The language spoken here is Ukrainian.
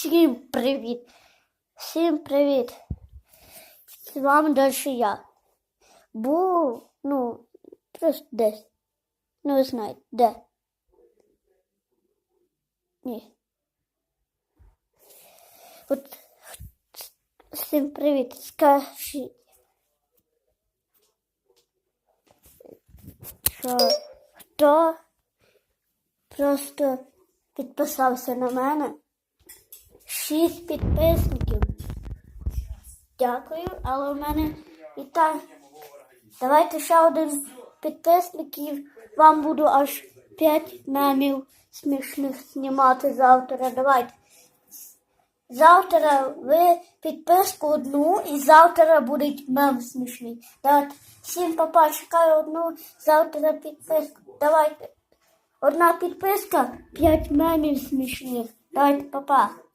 Всім привіт! Всім привіт! З вами далі я. Був, ну, просто десь. Ну, ви знаєте, де. Ні. От всім привіт. Скажіть. Що хто просто підписався на мене? Шість підписників. Дякую, але у мене і так. Давайте ще один підписник і вам буду аж п'ять мемів смішних знімати завтра. Давайте. Завтра ви підписку одну і завтра буде мем смішний. Давайте. Всім папа, чекаю одну, завтра підписку. Давайте. Одна підписка, п'ять мемів смішних. Давайте, папа.